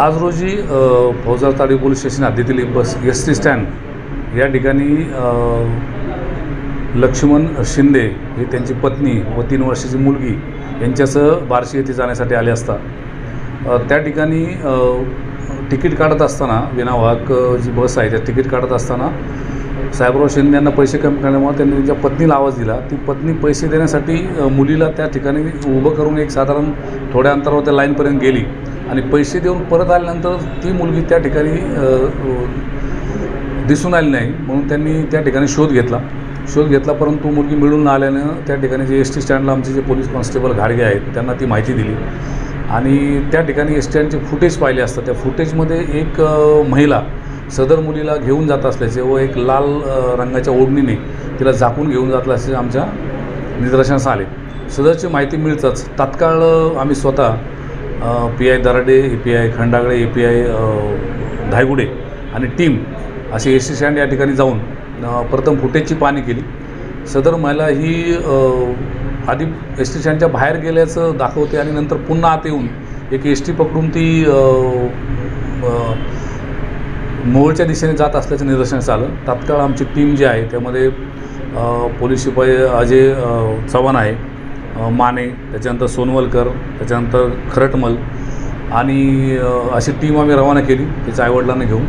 आज रोजी अ, फौजदारताडी police station हद्दीतील बस एस टी स्टँड या ठिकाणी लक्ष्मण शिंदे हे त्यांची पत्नी व तीन वर्षाची मुलगी यांच्यासह बार्शी येथे जाण्यासाठी आले असता. त्या ठिकाणी तिकीट काढत असताना विनावाहक जी बस आहे त्या तिकीट काढत असताना साहेबराव शिंदे यांना पैसे कमी करण्यामुळे त्यांनी त्यांच्या पत्नीला आवाज दिला. ती पत्नी पैसे देण्यासाठी मुलीला त्या ठिकाणी उभं करून एक साधारण थोड्या अंतरावर त्या लाईनपर्यंत गेली. आणि पैसे देऊन परत आल्यानंतर ती मुलगी त्या ठिकाणी दिसून आली नाही. म्हणून त्यांनी त्या ठिकाणी शोध घेतला. शोध घेतला परंतु मुलगी मिळून न आल्यानं त्या ठिकाणी जे एस टी स्टँडला आमचे जे पोलीस कॉन्स्टेबल घाडगे आहेत त्यांना ती माहिती दिली. आणि त्या ठिकाणी एस स्टँडचे फुटेज पाहिले असतात त्या फुटेजमध्ये एक महिला सदर मुलीला घेऊन जात असल्याचे व एक लाल रंगाच्या ओढणीने तिला झाकून घेऊन जात असल्याचे आमच्या निदर्शनास आले. सदरची माहिती मिळताच तात्काळ आम्ही स्वतः P I Darade A P I Khandagale A P I Dhaygude आणि टीम अशी एस टी स्टँड या ठिकाणी जाऊन प्रथम फुटेजची पाहणी केली. सदर महिला ही आधी एस टी स्टँडच्या बाहेर गेल्याचं दाखवते आणि नंतर पुन्हा आत येऊन एक एस टी पकडून ती मोळच्या मोहोळच्या दिशेने जात असल्याचं निदर्शनास आलं. तात्काळ आमची टीम जी आहे त्यामध्ये पोलीस शिपाई अजय चव्हाण आहे. माने त्याच्यानंतर सोनवलकर त्याच्यानंतर खरटमल आणि अशी टीम आम्ही रवाना केली त्याच्या आईवडिलांना घेऊन.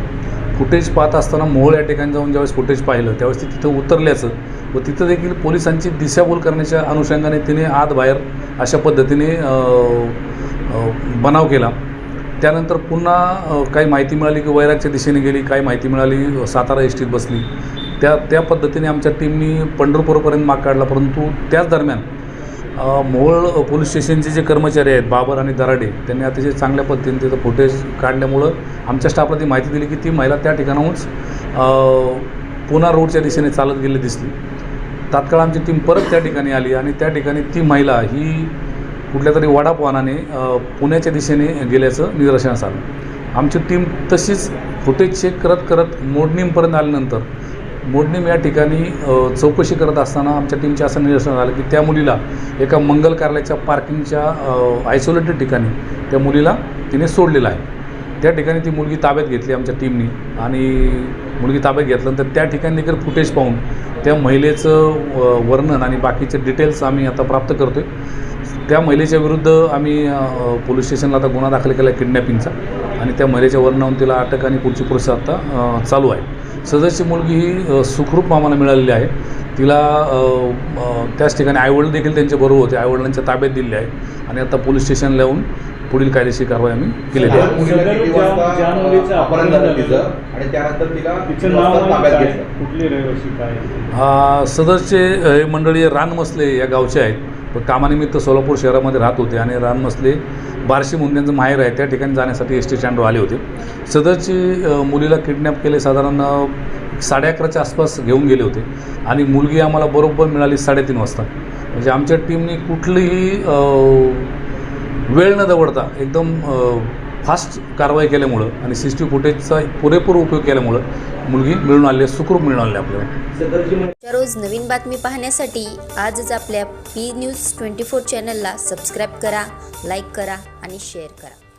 फुटेज पाहत असताना मोहोळ या ठिकाणी जाऊन ज्यावेळेस फुटेज पाहिलं त्यावेळेस ती तिथं उतरल्याचं व तिथं देखील पोलिसांची दिशाभूल करण्याच्या अनुषंगाने तिने आत बाहेर अशा पद्धतीने बनाव केला. त्यानंतर पुन्हा काही माहिती मिळाली की वैरागच्या दिशेने गेली काही माहिती मिळाली सातारा एस टीत बसली. त्या त्या पद्धतीने आमच्या टीमनी पंढरपूरपर्यंत माग काढला परंतु त्याच दरम्यान मोहोळ पोलीस स्टेशनचे जे कर्मचारी आहेत बाबर आणि दराडे त्यांनी अतिशय चांगल्या पद्धतीने त्याचं फुटेज काढल्यामुळं आमच्या स्टाफला ती माहिती दिली की ती महिला त्या ठिकाणाहूनच पुना रोडच्या दिशेने चालत गेली दिसली. तात्काळ आमची टीम परत त्या ठिकाणी आली आणि त्या ठिकाणी ती महिला ही कुठल्या तरी वडापानाने पुण्याच्या दिशेने गेल्याचं निदर्शनास आलं. आमची टीम तशीच फुटेज चेक करत करत मोडणीमपर्यंत आल्यानंतर मोडनेम या ठिकाणी चौकशी करत असताना आमच्या टीमच्या असं निदर्शन झालं की त्या मुलीला एका मंगल कार्यालयाच्या पार्किंगच्या आयसोलेटेड ठिकाणी त्या मुलीला तिने सोडलेलं आहे. त्या ठिकाणी ती मुलगी ताब्यात घेतली आमच्या टीमनी आणि मुलगी ताब्यात घेतल्यानंतर त्या ठिकाणी देखील फुटेज पाहून त्या महिलेचं वर्णन आणि बाकीचे डिटेल्स आम्ही आता प्राप्त करतो आहे त्या महिलेच्या विरुद्ध आम्ही पोलीस स्टेशनला आता गुन्हा दाखल केला आहे किडनॅपिंगचा आणि त्या महिलेच्या वर्णनावरून तिला अटक आणि पुढची प्रोसेस आता चालू आहे. सदरची मुलगी ही सुखरूप आम्हाला मिळालेली आहे. तिला त्याच ठिकाणी आईवडील देखील त्यांच्याबरोबर होते. आईवडिलांच्या ताब्यात दिले आहे. आणि आता पोलीस स्टेशनला येऊन पुढील कायदेशीर कारवाई आम्ही केलेली आहे. आ, सदरचे हे मंडळी रानमसले या गावचे आहेत. पण कामानिमित्त सोलापूर शहरामध्ये राहत होते आणि रानमसले बार्शी बारशी मुंड्यांचं माहेर आहे त्या ठिकाणी जाण्यासाठी एस टी स्टँडवर आले होते. सदरची मुलीला किडनॅप केले साधारण साडे अकराच्या आसपास घेऊन गेले होते. आणि मुलगी आम्हाला बरोबर मिळाली साडेतीन वाजता. म्हणजे आमच्या टीमनी कुठलीही वेळ न दवडता एकदम फास्ट कारवाई केल्यामुळं आणि सी सी टी फुटेजचा पुरेपूर उपयोग केल्यामुळं मुलगी मिळून आली आहे, सुखरूप मिळून आली आपल्याला. रोज नवीन बातमी पाहण्यासाठी आजच आपल्या पी न्यूज ट्वेंटी फोर चॅनलला सबस्क्राईब करा लाईक करा आणि शेअर करा.